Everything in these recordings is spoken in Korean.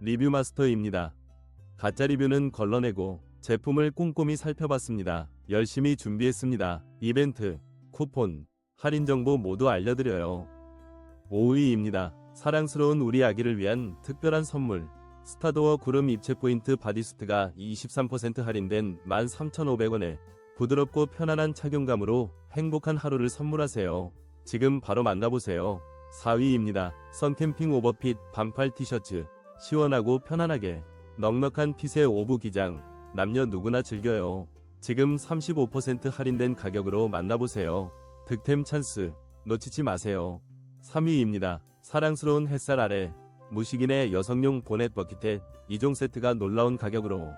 리뷰 마스터입니다. 가짜 리뷰는 걸러내고 제품을 꼼꼼히 살펴봤습니다. 열심히 준비했습니다. 이벤트, 쿠폰, 할인 정보 모두 알려드려요. 5위입니다. 사랑스러운 우리 아기를 위한 특별한 선물. 스타도어 구름 입체 포인트 바디수트가 23% 할인된 13,500원에 부드럽고 편안한 착용감으로 행복한 하루를 선물하세요. 지금 바로 만나보세요. 4위입니다. 선캠핑 오버핏 반팔 티셔츠. 시원하고 편안하게. 넉넉한 핏의 오브 기장. 남녀 누구나 즐겨요. 지금 35% 할인된 가격으로 만나보세요. 득템 찬스. 놓치지 마세요. 3위입니다. 사랑스러운 햇살 아래. 무식인의 여성용 보넷 버킷에 2종 세트가 놀라운 가격으로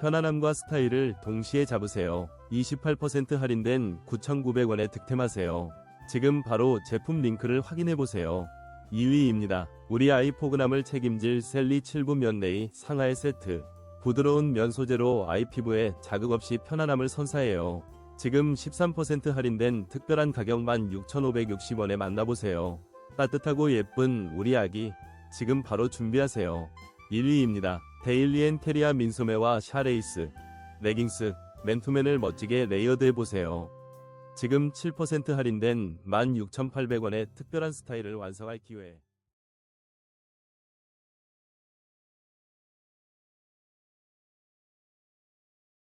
편안함과 스타일을 동시에 잡으세요. 28% 할인된 9,900원에 득템하세요. 지금 바로 제품 링크를 확인해보세요. 2위입니다. 우리 아이 포근함을 책임질 셀리 7분 면내의 상하의 세트. 부드러운 면 소재로 아이 피부에 자극 없이 편안함을 선사해요. 지금 13% 할인된 특별한 가격 16,560원에 만나보세요. 따뜻하고 예쁜 우리 아기. 지금 바로 준비하세요. 1위입니다. 데일리 앤 테리아 민소매와 샤레이스, 레깅스, 맨투맨을 멋지게 레이어드해보세요. 지금 7% 할인된 16,800원의 특별한 스타일을 완성할 기회.